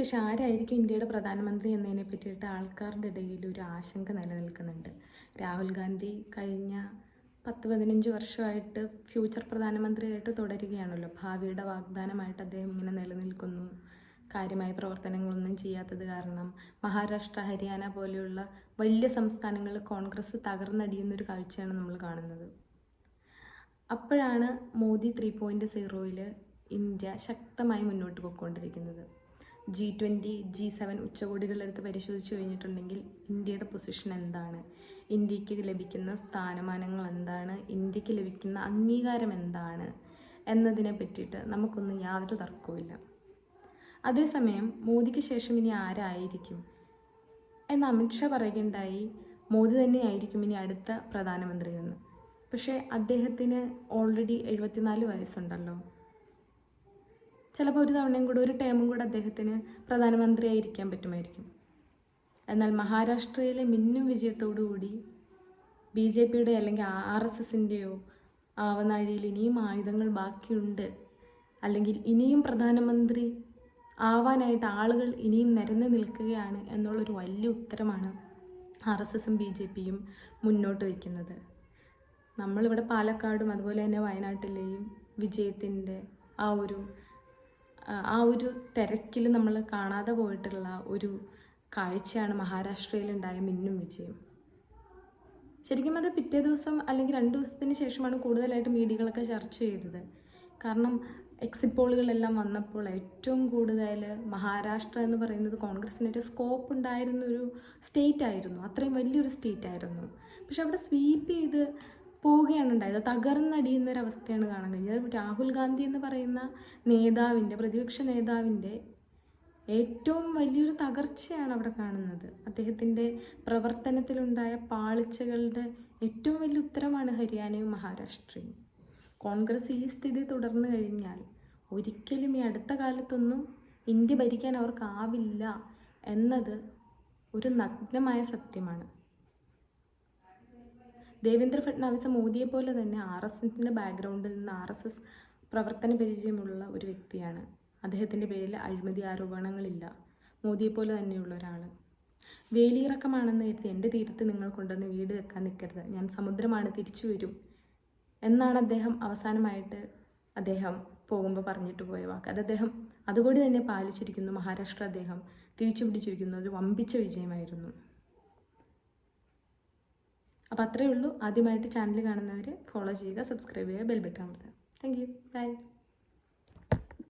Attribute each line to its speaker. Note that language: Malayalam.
Speaker 1: ശേഷം ആരായിരിക്കും ഇന്ത്യയുടെ പ്രധാനമന്ത്രി എന്നതിനെ പറ്റിയിട്ട് ആൾക്കാരുടെ ഇടയിൽ ഒരു ആശങ്ക നിലനിൽക്കുന്നുണ്ട്. രാഹുൽ ഗാന്ധി കഴിഞ്ഞ പത്ത് പതിനഞ്ച് വർഷമായിട്ട് ഫ്യൂച്ചർ പ്രധാനമന്ത്രിയായിട്ട് തുടരുകയാണല്ലോ. ഭാവിയുടെ വാഗ്ദാനമായിട്ട് അദ്ദേഹം ഇങ്ങനെ നിലനിൽക്കുന്നു. കാര്യമായ പ്രവർത്തനങ്ങളൊന്നും ചെയ്യാത്തത് കാരണം മഹാരാഷ്ട്ര ഹരിയാന പോലെയുള്ള വലിയ സംസ്ഥാനങ്ങളിൽ കോൺഗ്രസ് തകർന്നടിയുന്നൊരു കാഴ്ചയാണ് നമ്മൾ കാണുന്നത്. അപ്പോഴാണ് മോദി ത്രീ പോയിന്റ് സീറോയിൽ ഇന്ത്യ ശക്തമായി മുന്നോട്ട് പോയിക്കൊണ്ടിരിക്കുന്നത്. ജി ട്വന്റി ജി സെവൻ ഉച്ചകോടികളെടുത്ത് പരിശോധിച്ച് കഴിഞ്ഞിട്ടുണ്ടെങ്കിൽ ഇന്ത്യയുടെ പൊസിഷൻ എന്താണ്? ഇന്ത്യയ്ക്ക് ലഭിക്കുന്ന സ്ഥാനമാനങ്ങൾ എന്താണ്? ഇന്ത്യയ്ക്ക് ലഭിക്കുന്ന അംഗീകാരം എന്താണ്? എന്നതിനെ പറ്റിയിട്ട് നമുക്കൊന്നും യാതൊരു തർക്കവുമില്ല അതേസമയം മോദിക്ക് ശേഷം ഇനി ആരായിരിക്കും? എന്ന് അമിത്ഷാ പറയുകയുണ്ടായി മോദി തന്നെയായിരിക്കും ഇനി അടുത്ത പ്രധാനമന്ത്രി എന്ന് പക്ഷേ അദ്ദേഹത്തിന് ഓൾറെഡി എഴുപത്തിനാല് വയസ്സുണ്ടല്ലോ. ചിലപ്പോൾ ഒരു തവണയും കൂടെ ഒരു ടേമും കൂടെ അദ്ദേഹത്തിന് പ്രധാനമന്ത്രിയായിരിക്കാൻ പറ്റുമായിരിക്കും. എന്നാൽ മഹാരാഷ്ട്രയിലെ മിന്നും വിജയത്തോടുകൂടി ബി ജെ പിയുടെ അല്ലെങ്കിൽ ആർ എസ് എസിന്റെയോ ആവനാഴിയിൽ ഇനിയും ആയുധങ്ങൾ ബാക്കിയുണ്ട്. അല്ലെങ്കിൽ ഇനിയും പ്രധാനമന്ത്രി ആവാനായിട്ട് ആളുകൾ ഇനിയും നിരന്ന് നിൽക്കുകയാണ് എന്നുള്ളൊരു വലിയ ഉത്തരമാണ് ആർ എസ് എസും ബി ജെ പിയും മുന്നോട്ട് വയ്ക്കുന്നത്. നമ്മളിവിടെ പാലക്കാടും അതുപോലെ തന്നെ വയനാട്ടിലെയും വിജയത്തിന്റെ ആ ഒരു ആ ഒരു തിരക്കിൽ നമ്മൾ കാണാതെ പോയിട്ടുള്ള ഒരു കാഴ്ചയാണ് മഹാരാഷ്ട്രയിലുണ്ടായ മിന്നും വിജയം. ശരിക്കും അത് പിറ്റേ ദിവസം അല്ലെങ്കിൽ രണ്ട് ദിവസത്തിന് ശേഷമാണ് കൂടുതലായിട്ട് മീഡിയകളൊക്കെ ചർച്ച ചെയ്തത്. കാരണം എക്സിറ്റ് പോളുകളെല്ലാം വന്നപ്പോൾ ഏറ്റവും കൂടുതൽ മഹാരാഷ്ട്ര എന്ന് പറയുന്നത് കോൺഗ്രസിനൊരു സ്കോപ്പ് ഉണ്ടായിരുന്ന ഒരു സ്റ്റേറ്റ് ആയിരുന്നു. അത്രയും വലിയൊരു സ്റ്റേറ്റ് ആയിരുന്നു. പക്ഷെ അവിടെ സ്വീപ്പ് ചെയ്ത് പോവുകയാണ് ഉണ്ടായത്. തകർന്നടിയുന്ന ഒരു അവസ്ഥയാണ് കാണാൻ കഴിഞ്ഞത്. രാഹുൽ ഗാന്ധി എന്ന് പറയുന്ന നേതാവിന്റെ പ്രതിപക്ഷ നേതാവിന്റെ ഏറ്റവും വലിയൊരു തകർച്ചയാണ് അവിടെ കാണുന്നത്. അദ്ദേഹത്തിന്റെ പ്രവർത്തനത്തിലുണ്ടായ പാളിച്ചകളുടെ ഏറ്റവും വലിയ ഉത്തരമാണ് ഹരിയാനയും മഹാരാഷ്ട്രയും. കോൺഗ്രസ് ഈ സ്ഥിതി തുടർന്നു കഴിഞ്ഞാൽ ഒരിക്കലും ഈ അടുത്ത കാലത്തൊന്നും ഇന്ത്യ ഭരിക്കാൻ അവർക്കാവില്ല എന്നത് ഒരു നഗ്നമായ സത്യമാണ്. ദേവേന്ദ്ര ഫട്നാവിസ് മോദിയെ പോലെ തന്നെ ആർ എസ് എസിന്റെ ബാക്ക്ഗ്രൗണ്ടിൽ നിന്ന് ആർ എസ് എസ് പ്രവർത്തന പരിചയമുള്ള ഒരു വ്യക്തിയാണ്. അദ്ദേഹത്തിന്റെ പേരിൽ അഴിമതി ആരോപണങ്ങളില്ല. മോദിയെ പോലെ തന്നെയുള്ള ഒരാൾ വേലിയിറക്കമാണെന്ന് കരുതി എന്റെ തീരത്ത് നിങ്ങൾ കൊണ്ടുവന്ന് വീട് വെക്കാൻ നിൽക്കരുത് ഞാൻ സമുദ്രമാണ് തിരിച്ചു വരും. എന്നാണ് അദ്ദേഹം അവസാനമായിട്ട് അദ്ദേഹം പോകുമ്പോൾ പറഞ്ഞിട്ട് പോയ വാക്ക്. അത് അദ്ദേഹം അതുകൂടി തന്നെ പാലിച്ചിരിക്കുന്നു മഹാരാഷ്ട്ര അദ്ദേഹം. തിരിച്ചു പിടിച്ചിരിക്കുന്നു ഒരു വമ്പിച്ച വിജയമായിരുന്നു. അപ്പോൾ അത്രയേ ഉള്ളൂ. ആദ്യമായിട്ട് ചാനൽ കാണുന്നവർ ഫോളോ ചെയ്യുക സബ്സ്ക്രൈബ് ചെയ്യുക ബെൽ ബട്ടൺ അമർത്തുക. Thank you bye